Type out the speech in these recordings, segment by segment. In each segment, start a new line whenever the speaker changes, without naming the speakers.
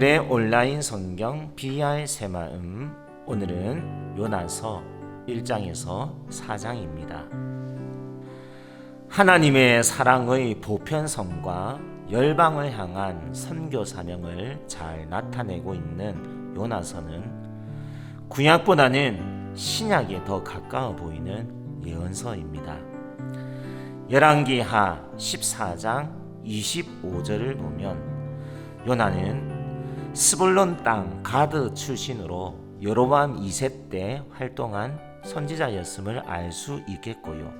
함께인들의 온라인 성경 BR 새마음 오늘은 요나서 1장에서 4장입니다. 하나님의 사랑의 보편성과 열방을 향한 선교 사명을 잘 나타내고 있는 요나서는 구약보다는 신약에 더 가까워 보이는 예언서입니다. 열왕기하 14장 25절을 보면 요나는 스불론 땅 가드 출신으로 여로밤 2세 때 활동한 선지자였음을 알 수 있겠고요.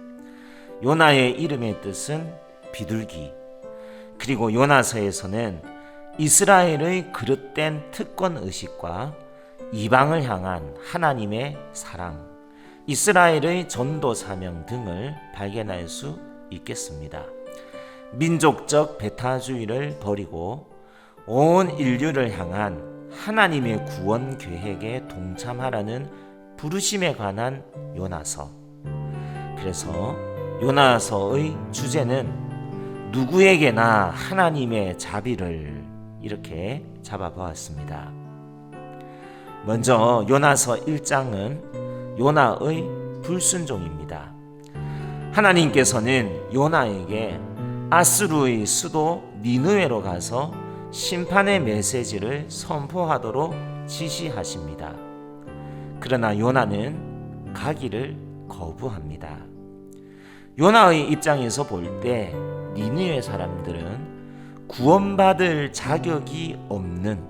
요나의 이름의 뜻은 비둘기. 그리고 요나서에서는 이스라엘의 그릇된 특권 의식과 이방을 향한 하나님의 사랑, 이스라엘의 전도 사명 등을 발견할 수 있겠습니다. 민족적 배타주의를 버리고 온 인류를 향한 하나님의 구원 계획에 동참하라는 부르심에 관한 요나서. 그래서 요나서의 주제는 누구에게나 하나님의 자비를 이렇게 잡아보았습니다. 먼저 요나서 1장은 요나의 불순종입니다. 하나님께서는 요나에게 아스루의 수도 니느웨로 가서 심판의 메시지를 선포하도록 지시하십니다. 그러나 요나는 가기를 거부합니다. 요나의 입장에서 볼 때 니느웨 사람들은 구원받을 자격이 없는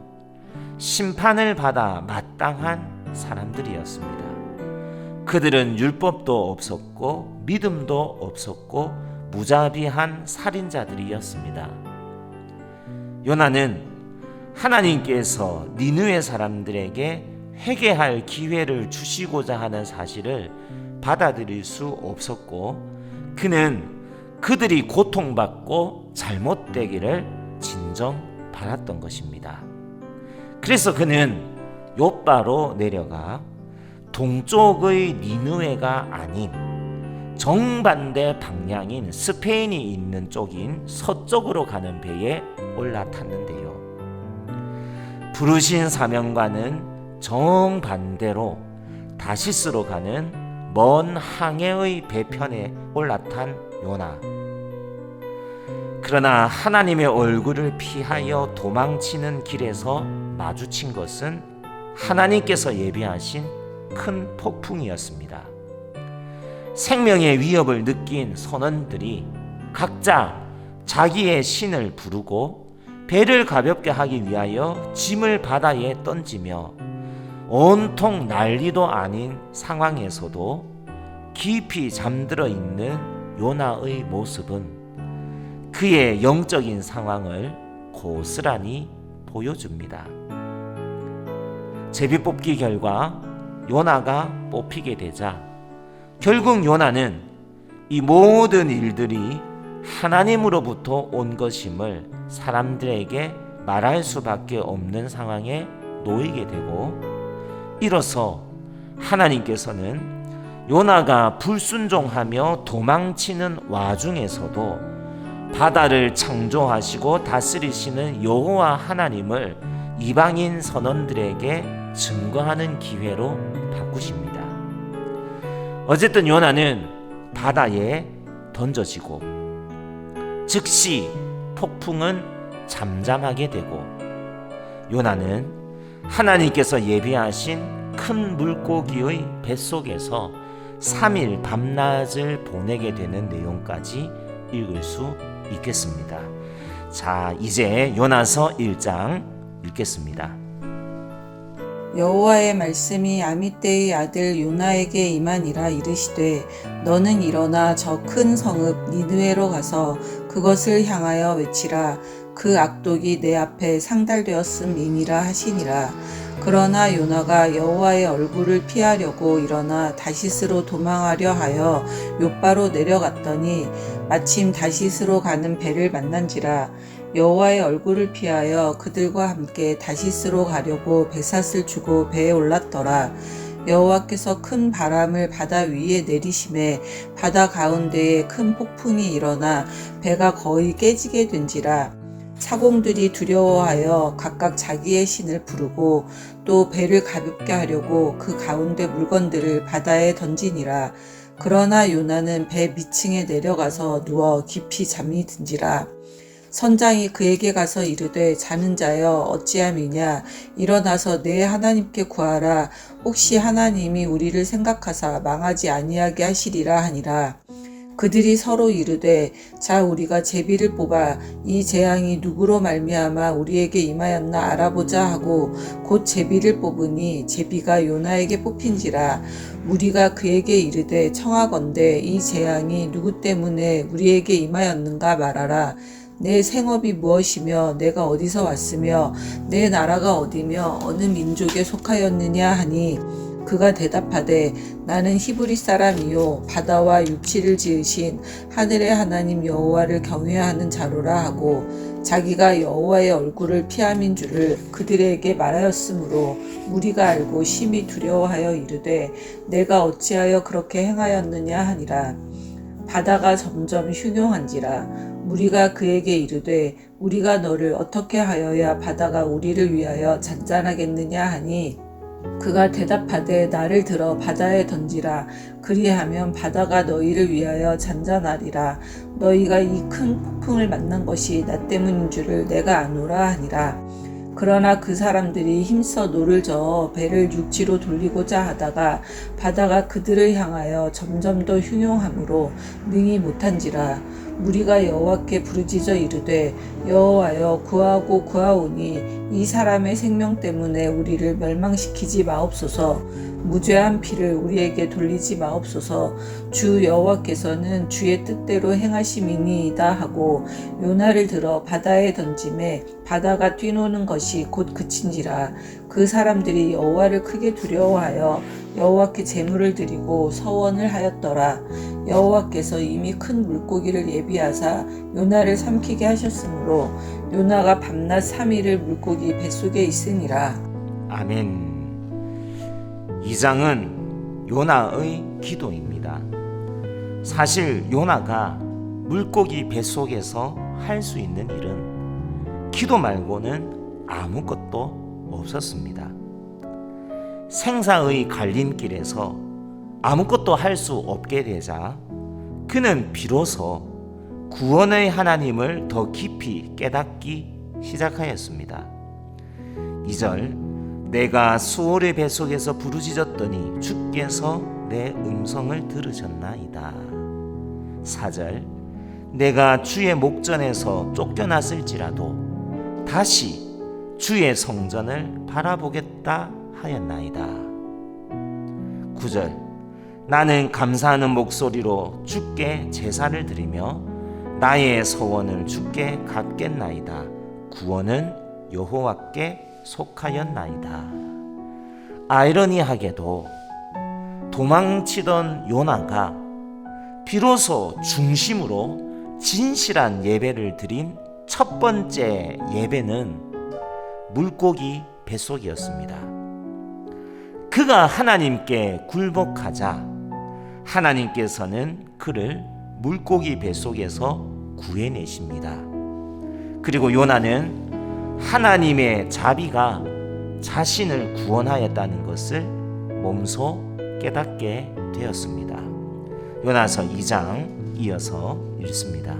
심판을 받아 마땅한 사람들이었습니다. 그들은 율법도 없었고 믿음도 없었고 무자비한 살인자들이었습니다. 요나는 하나님께서 니누의 사람들에게 회개할 기회를 주시고자 하는 사실을 받아들일 수 없었고 그는 그들이 고통받고 잘못되기를 진정 바랐던 것입니다. 그래서 그는 요바로 내려가 동쪽의 니누에가 아닌 정반대 방향인 스페인이 있는 쪽인 서쪽으로 가는 배에 올라탔는데요. 부르신 사명과는 정반대로 다시스로 가는 먼 항해의 배편에 올라탄 요나. 그러나 하나님의 얼굴을 피하여 도망치는 길에서 마주친 것은 하나님께서 예비하신 큰 폭풍이었습니다. 생명의 위협을 느낀 선원들이 각자 자기의 신을 부르고 배를 가볍게 하기 위하여 짐을 바다에 던지며 온통 난리도 아닌 상황에서도 깊이 잠들어 있는 요나의 모습은 그의 영적인 상황을 고스란히 보여줍니다. 제비 뽑기 결과 요나가 뽑히게 되자 결국 요나는 이 모든 일들이 하나님으로부터 온 것임을 사람들에게 말할 수밖에 없는 상황에 놓이게 되고 이로써 하나님께서는 요나가 불순종하며 도망치는 와중에서도 바다를 창조하시고 다스리시는 여호와 하나님을 이방인 선원들에게 증거하는 기회로 바꾸십니다. 어쨌든 요나는 바다에 던져지고 즉시 폭풍은 잠잠하게 되고 요나는 하나님께서 예비하신 큰 물고기의 뱃속에서 3일 밤낮을 보내게 되는 내용까지 읽을 수 있겠습니다. 자, 이제 요나서 1장 읽겠습니다.
여호와의 말씀이 아미떼의 아들 요나에게 임하니라 이르시되 너는 일어나 저 큰 성읍 니느웨로 가서 그것을 향하여 외치라. 그 악독이 내 앞에 상달되었음이니라 하시니라. 그러나 요나가 여호와의 얼굴을 피하려고 일어나 다시스로 도망하려 하여 요바로 내려갔더니 마침 다시스로 가는 배를 만난지라. 여호와의 얼굴을 피하여 그들과 함께 다시스로 가려고 배삿을 주고 배에 올랐더라. 여호와께서 큰 바람을 바다 위에 내리심에 바다 가운데에 큰 폭풍이 일어나 배가 거의 깨지게 된지라. 사공들이 두려워하여 각각 자기의 신을 부르고 또 배를 가볍게 하려고 그 가운데 물건들을 바다에 던지니라. 그러나 요나는 배 밑층에 내려가서 누워 깊이 잠이 든지라. 선장이 그에게 가서 이르되 자는 자여 어찌함이냐 일어나서 내 하나님께 구하라 혹시 하나님이 우리를 생각하사 망하지 아니하게 하시리라 하니라. 그들이 서로 이르되 자 우리가 제비를 뽑아 이 재앙이 누구로 말미암아 우리에게 임하였나 알아보자 하고 곧 제비를 뽑으니 제비가 요나에게 뽑힌지라. 무리가 그에게 이르되 청하건대 이 재앙이 누구 때문에 우리에게 임하였는가 말하라 내 생업이 무엇이며 내가 어디서 왔으며 내 나라가 어디며 어느 민족에 속하였느냐 하니 그가 대답하되 나는 히브리 사람이요 바다와 육지를 지으신 하늘의 하나님 여호와를 경외하는 자로라 하고 자기가 여호와의 얼굴을 피함인 줄을 그들에게 말하였으므로 무리가 알고 심히 두려워하여 이르되 내가 어찌하여 그렇게 행하였느냐 하니라. 바다가 점점 흉용한지라 무리가 그에게 이르되 우리가 너를 어떻게 하여야 바다가 우리를 위하여 잔잔하겠느냐 하니? 그가 대답하되 나를 들어 바다에 던지라. 그리하면 바다가 너희를 위하여 잔잔하리라. 너희가 이 큰 폭풍을 만난 것이 나 때문인 줄을 내가 아노라 하니라. 그러나 그 사람들이 힘써 노를 저어 배를 육지로 돌리고자 하다가 바다가 그들을 향하여 점점 더 흉용함으로 능히 못한지라 무리가 여호와께 부르짖어 이르되 여호와여 구하고 구하오니 이 사람의 생명 때문에 우리를 멸망시키지 마옵소서. 무죄한 피를 우리에게 돌리지 마옵소서. 주 여호와께서는 주의 뜻대로 행하심이니이다 하고 요나를 들어 바다에 던짐에 바다가 뛰노는 것이 곧 그친지라. 그 사람들이 여호와를 크게 두려워하여 여호와께 제물을 드리고 서원을 하였더라 여호와께서 이미 큰 물고기를 예비하사 요나를 삼키게 하셨으므로 요나가 밤낮 3일을 물고기 뱃속에 있으니라
아멘. 이 장은 요나의 기도입니다. 사실 요나가 물고기 뱃속에서 할 수 있는 일은 기도 말고는 아무것도 없었습니다. 생사의 갈림길에서 아무것도 할 수 없게 되자 그는 비로소 구원의 하나님을 더 깊이 깨닫기 시작하였습니다. 2절 내가 수월의 뱃속에서 부르짖었더니 주께서 내 음성을 들으셨나이다. 4절 내가 주의 목전에서 쫓겨났을지라도 다시 주의 성전을 바라보겠다 하였나이다. 9절 나는 감사하는 목소리로 주께 제사를 드리며 나의 서원을 주께 갚겠나이다. 구원은 여호와께 속하였나이다. 아이러니하게도 도망치던 요나가 비로소 중심으로 진실한 예배를 드린 첫 번째 예배는 물고기 뱃속이었습니다. 그가 하나님께 굴복하자 하나님께서는 그를 물고기 뱃속에서 구해내십니다. 그리고 요나는 하나님의 자비가 자신을 구원하였다는 것을 몸소 깨닫게 되었습니다. 요나서 2장 이어서 읽습니다.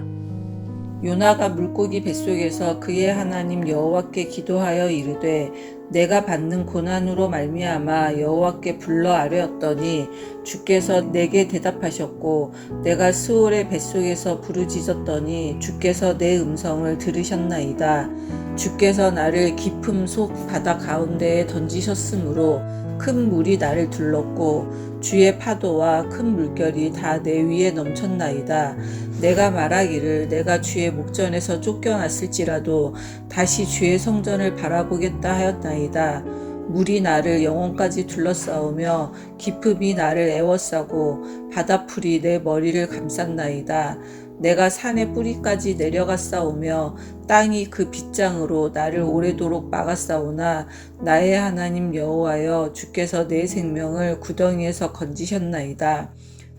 요나가 물고기 뱃속에서 그의 하나님 여호와께 기도하여 이르되 내가 받는 고난으로 말미암아 여호와께 불러 아뢰었더니 주께서 내게 대답하셨고 내가 스올의 뱃속에서 부르짖었더니 주께서 내 음성을 들으셨나이다. 주께서 나를 깊음 속 바다 가운데에 던지셨으므로 큰 물이 나를 둘렀고 주의 파도와 큰 물결이 다 내 위에 넘쳤나이다. 내가 말하기를 내가 주의 목전에서 쫓겨났을지라도 다시 주의 성전을 바라보겠다 하였나이다. 물이 나를 영혼까지 둘러싸우며 깊음이 나를 애워싸고 바다풀이 내 머리를 감쌌나이다. 내가 산의 뿌리까지 내려갔사오며 땅이 그 빗장으로 나를 오래도록 막았사오나 나의 하나님 여호와여 주께서 내 생명을 구덩이에서 건지셨나이다.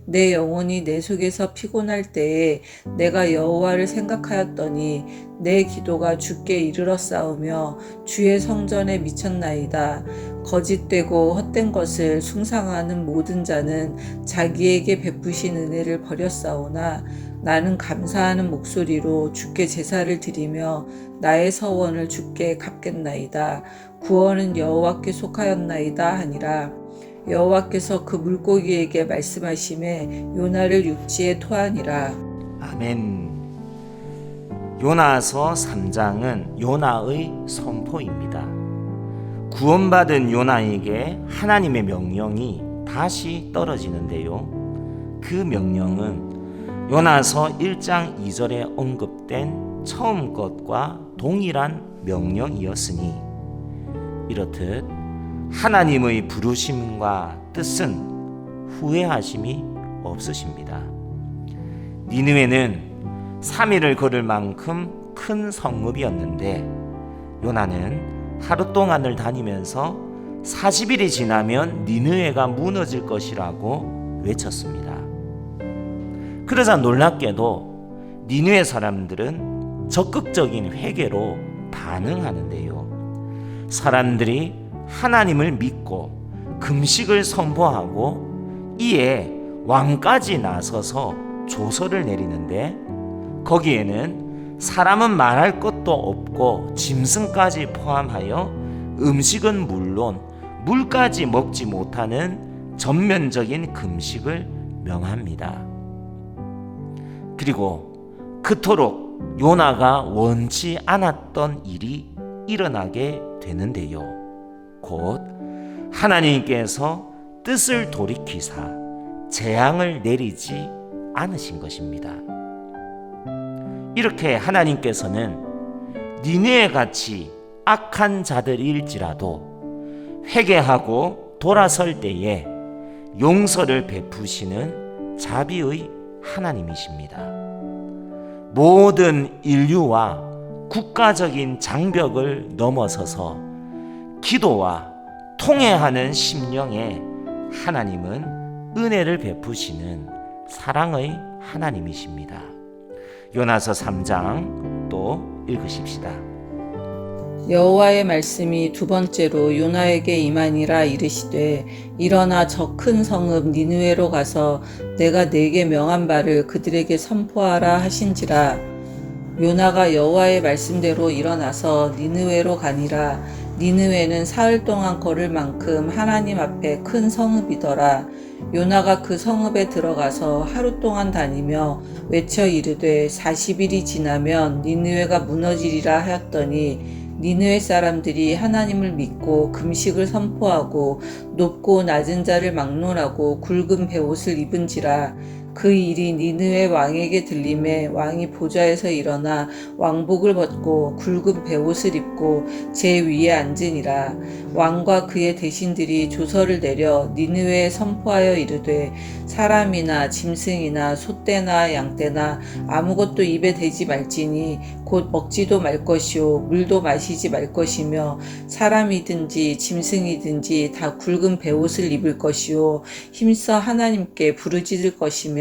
내 영혼이 내 속에서 피곤할 때에 내가 여호와를 생각하였더니 내 기도가 주께 이르러 싸우며 주의 성전에 미쳤나이다. 거짓되고 헛된 것을 숭상하는 모든 자는 자기에게 베푸신 은혜를 버렸사오나 나는 감사하는 목소리로 주께 제사를 드리며 나의 서원을 주께 갚겠나이다. 구원은 여호와께 속하였나이다 하니라. 여호와께서 그 물고기에게 말씀하심에 요나를 육지에 토하니라.
아멘. 요나서 3장은 요나의 선포입니다. 구원받은 요나에게 하나님의 명령이 다시 떨어지는데요. 그 명령은 요나서 1장 2절에 언급된 처음 것과 동일한 명령이었으니 이렇듯 하나님의 부르심과 뜻은 후회하심이 없으십니다. 니느웨는 3일을 걸을 만큼 큰 성읍이었는데 요나는 하루 동안을 다니면서 40일이 지나면 니느웨가 무너질 것이라고 외쳤습니다. 그러자 놀랍게도 니느웨 사람들은 적극적인 회개로 반응하는데요. 사람들이 하나님을 믿고 금식을 선포하고 이에 왕까지 나서서 조서를 내리는데 거기에는 사람은 말할 것도 없고 짐승까지 포함하여 음식은 물론 물까지 먹지 못하는 전면적인 금식을 명합니다. 그리고 그토록 요나가 원치 않았던 일이 일어나게 되는데요. 곧 하나님께서 뜻을 돌이키사 재앙을 내리지 않으신 것입니다. 이렇게 하나님께서는 니네에 같이 악한 자들일지라도 회개하고 돌아설 때에 용서를 베푸시는 자비의 하나님이십니다. 모든 인류와 국가적인 장벽을 넘어서서 기도와 통해하는 심령에 하나님은 은혜를 베푸시는 사랑의 하나님이십니다. 요나서 3장 또 읽으십시다.
여호와의 말씀이 두 번째로 요나에게 임하니라 이르시되 일어나 저 큰 성읍 니느웨로 가서 내가 내게 명한 바를 그들에게 선포하라 하신지라. 요나가 여호와의 말씀대로 일어나서 니느웨로 가니라. 니느웨는 사흘 동안 걸을 만큼 하나님 앞에 큰 성읍이더라. 요나가 그 성읍에 들어가서 하루 동안 다니며 외쳐 이르되 40일이 지나면 니느웨가 무너지리라 하였더니 니느웨 사람들이 하나님을 믿고 금식을 선포하고 높고 낮은 자를 막론하고 굵은 베옷을 입은지라 그 일이 니느웨 왕에게 들림에 왕이 보좌에서 일어나 왕복을 벗고 굵은 베옷을 입고 제 위에 앉으니라. 왕과 그의 대신들이 조서를 내려 니느웨에 선포하여 이르되 사람이나 짐승이나 소떼나 양떼나 아무것도 입에 대지 말지니 곧 먹지도 말 것이요 물도 마시지 말 것이며 사람이든지 짐승이든지 다 굵은 베옷을 입을 것이요 힘써 하나님께 부르짖을 것이며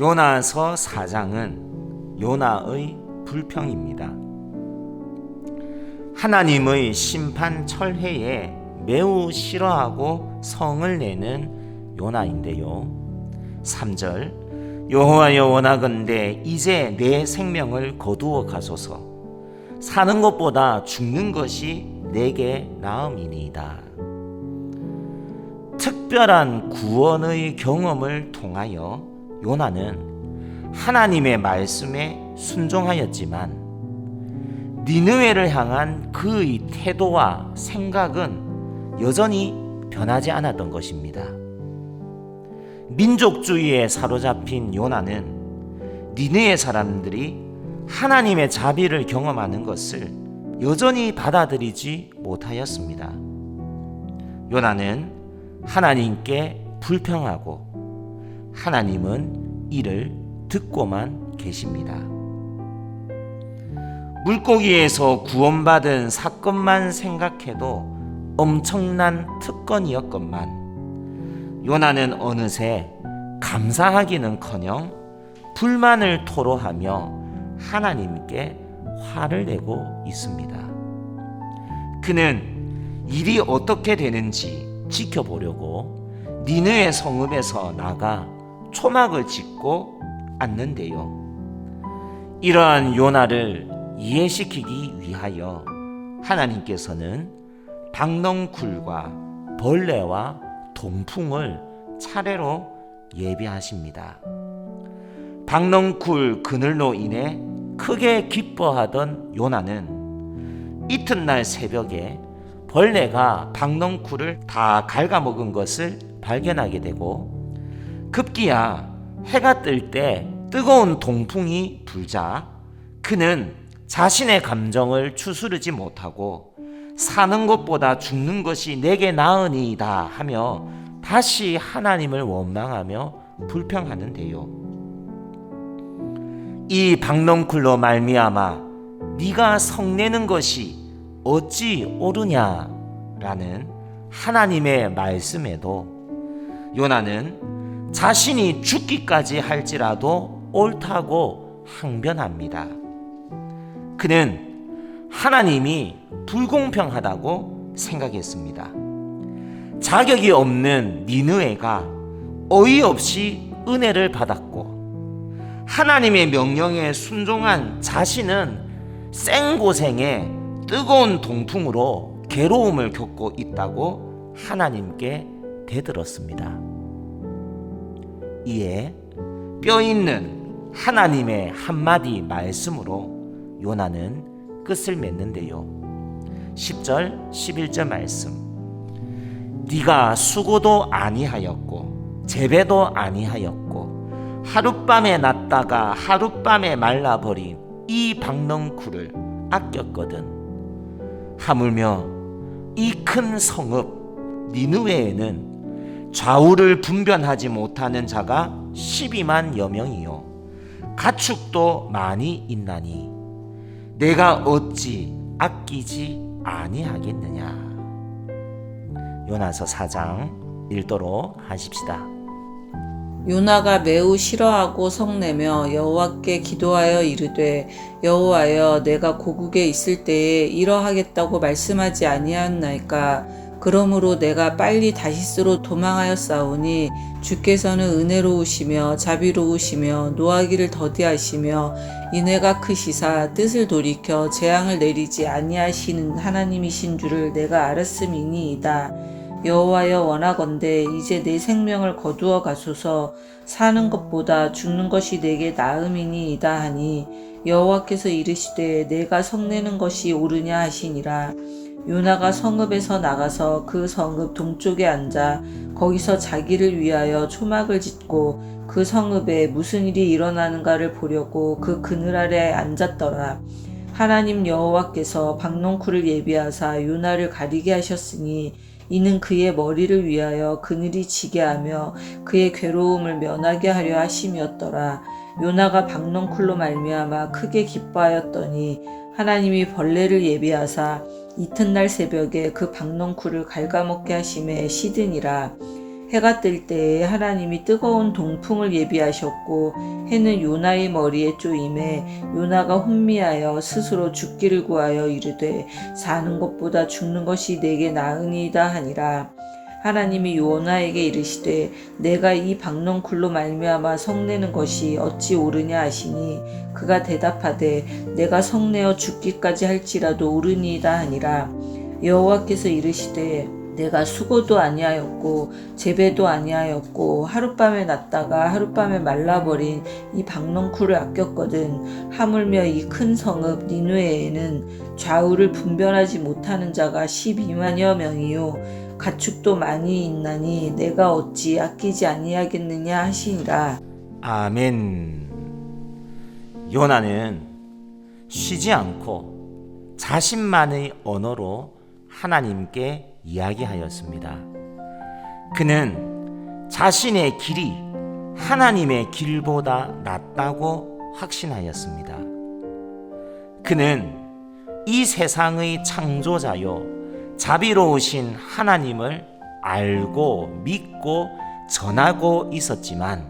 요나서 4장은 요나의 불평입니다. 하나님의 심판 철회에 매우 싫어하고 성을 내는 요나인데요. 3절 여호와여 원하건대 이제 내 생명을 거두어 가소서 사는 것보다 죽는 것이 내게 나음이니이다. 특별한 구원의 경험을 통하여 요나는 하나님의 말씀에 순종하였지만 니느웨를 향한 그의 태도와 생각은 여전히 변하지 않았던 것입니다. 민족주의에 사로잡힌 요나는 니느의 사람들이 하나님의 자비를 경험하는 것을 여전히 받아들이지 못하였습니다. 요나는 하나님께 불평하고 하나님은 이를 듣고만 계십니다. 물고기에서 구원받은 사건만 생각해도 엄청난 특권이었건만 요나는 어느새 감사하기는커녕 불만을 토로하며 하나님께 화를 내고 있습니다. 그는 일이 어떻게 되는지 지켜보려고 니느의 성읍에서 나가 초막을 짓고 앉는데요. 이러한 요나를 이해시키기 위하여 하나님께서는 박넝쿨과 벌레와 동풍을 차례로 예비하십니다. 박넝쿨 그늘로 인해 크게 기뻐하던 요나는 이튿날 새벽에 벌레가 박넝쿨을 다 갉아먹은 것을 발견하게 되고 급기야 해가 뜰 때 뜨거운 동풍이 불자 그는 자신의 감정을 추스르지 못하고 사는 것보다 죽는 것이 내게 나으니이다 하며 다시 하나님을 원망하며 불평하는데요. 이 박넝쿨로 말미암아 네가 성내는 것이 어찌 옳으냐라는 하나님의 말씀에도 요나는 자신이 죽기까지 할지라도 옳다고 항변합니다. 그는 하나님이 불공평하다고 생각했습니다. 자격이 없는 니느웨가 어이없이 은혜를 받았고 하나님의 명령에 순종한 자신은 생고생에 뜨거운 동풍으로 괴로움을 겪고 있다고 하나님께 대들었습니다. 이에 뼈 있는 하나님의 한마디 말씀으로 요나는 끝을 맺는데요. 10절 11절 말씀 네가 수고도 아니하였고 재배도 아니하였고 하룻밤에 났다가 하룻밤에 말라버린 이 박넝쿨을 아꼈거든 하물며 이 큰 성읍 니느웨에는 좌우를 분변하지 못하는 자가 12만 여 명이요. 가축도 많이 있나니 내가 어찌 아끼지 아니하겠느냐? 요나서 4장 읽도록 하십시다.
요나가 매우 싫어하고 성내며 여호와께 기도하여 이르되 여호와여 내가 고국에 있을 때에 이러하겠다고 말씀하지 아니하였나이까 그러므로 내가 빨리 다시스로 도망하였사오니 주께서는 은혜로우시며 자비로우시며 노하기를 더디하시며 인애가 크시사 뜻을 돌이켜 재앙을 내리지 아니하시는 하나님이신 줄을 내가 알았음이니이다. 여호와여 원하건대 이제 내 생명을 거두어 가소서 사는 것보다 죽는 것이 내게 나음이니이다 하니 여호와께서 이르시되 내가 성내는 것이 옳으냐 하시니라 요나가 성읍에서 나가서 그 성읍 동쪽에 앉아 거기서 자기를 위하여 초막을 짓고 그 성읍에 무슨 일이 일어나는가를 보려고 그 그늘 아래 앉았더라 하나님 여호와께서 박농쿨을 예비하사 요나를 가리게 하셨으니 이는 그의 머리를 위하여 그늘이 지게 하며 그의 괴로움을 면하게 하려 하심이었더라. 요나가 박넝쿨로 말미암아 크게 기뻐하였더니 하나님이 벌레를 예비하사 이튿날 새벽에 그 박넝쿨을 갉아먹게 하심에 시드니라. 해가 뜰 때에 하나님이 뜨거운 동풍을 예비하셨고 해는 요나의 머리에 쪼임에 요나가 혼미하여 스스로 죽기를 구하여 이르되 사는 것보다 죽는 것이 내게 나으니이다 하니라 하나님이 요나에게 이르시되 내가 이 박넝쿨로 말미암아 성내는 것이 어찌 옳으냐 하시니 그가 대답하되 내가 성내어 죽기까지 할지라도 옳으니이다 하니라. 여호와께서 이르시되 내가 수고도 아니하였고 재배도 아니하였고 하룻밤에 났다가 하룻밤에 말라버린 이 박넝쿨을 아꼈거든. 하물며 이 큰 성읍 니누에에는 좌우를 분별하지 못하는 자가 12만여 명이요 가축도 많이 있나니 내가 어찌 아끼지 아니하겠느냐 하시니라
아멘. 요나는 쉬지 않고 자신만의 언어로 하나님께 이야기하였습니다. 그는 자신의 길이 하나님의 길보다 낫다고 확신하였습니다. 그는 이 세상의 창조자요, 자비로우신 하나님을 알고 믿고 전하고 있었지만,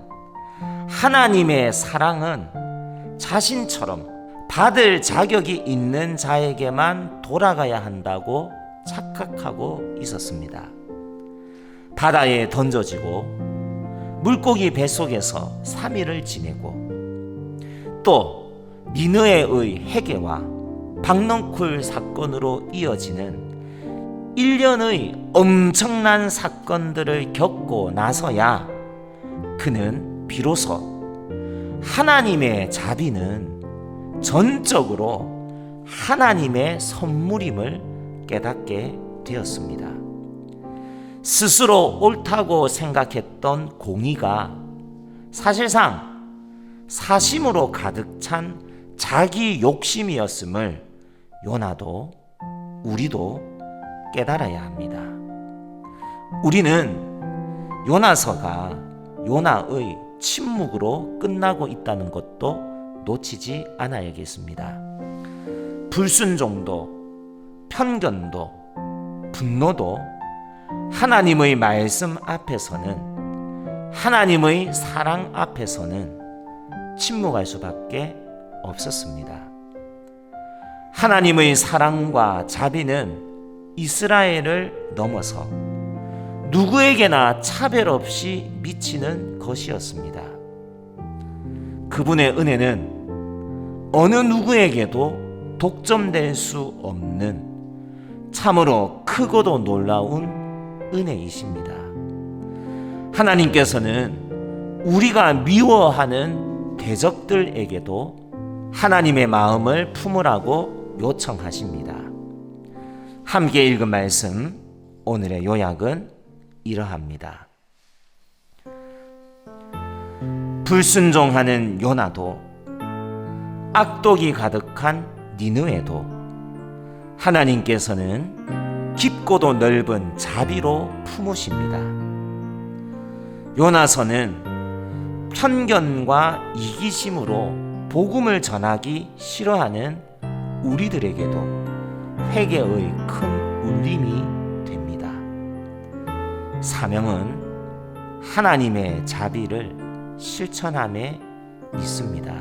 하나님의 사랑은 자신처럼 받을 자격이 있는 자에게만 돌아가야 한다고 착각하고 있었습니다. 바다에 던져지고 물고기 뱃속에서 3일을 지내고 또 니느웨의 해계와 박넝쿨 사건으로 이어지는 1년의 엄청난 사건들을 겪고 나서야 그는 비로소 하나님의 자비는 전적으로 하나님의 선물임을 깨닫게 되었습니다. 스스로 옳다고 생각했던 공의가 사실상 사심으로 가득 찬 자기 욕심이었음을 요나도 우리도 깨달아야 합니다. 우리는 요나서가 요나의 침묵으로 끝나고 있다는 것도 놓치지 않아야겠습니다. 불순종도 편견도 분노도 하나님의 말씀 앞에서는 하나님의 사랑 앞에서는 침묵할 수밖에 없었습니다. 하나님의 사랑과 자비는 이스라엘을 넘어서 누구에게나 차별 없이 미치는 것이었습니다. 그분의 은혜는 어느 누구에게도 독점될 수 없는 참으로 크고도 놀라운 은혜이십니다. 하나님께서는 우리가 미워하는 대적들에게도 하나님의 마음을 품으라고 요청하십니다. 함께 읽은 말씀, 오늘의 요약은 이러합니다. 불순종하는 요나도 악독이 가득한 니느웨도 하나님께서는 깊고도 넓은 자비로 품으십니다. 요나서는 편견과 이기심으로 복음을 전하기 싫어하는 우리들에게도 회개의 큰 울림이 됩니다. 사명은 하나님의 자비를 실천함에 있습니다.